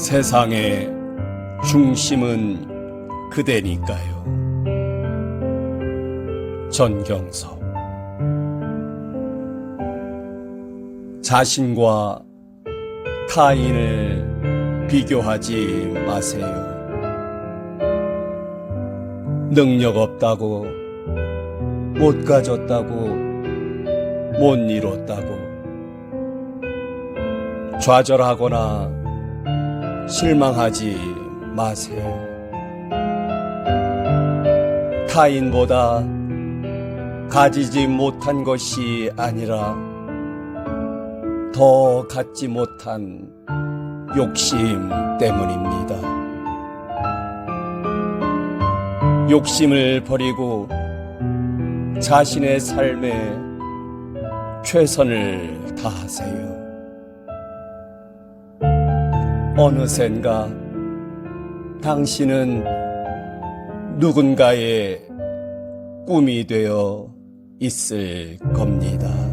세상의 중심은 그대니까요. 전경석 자신과 타인을 비교하지 마세요. 능력 없다고, 못 가졌다고, 못 이뤘다고, 좌절하거나 실망하지 마세요. 타인보다 가지지 못한 것이 아니라 더 갖지 못한 욕심 때문입니다. 욕심을 버리고 자신의 삶에 최선을 다하세요. 어느샌가 당신은 누군가의 꿈이 되어 있을 겁니다.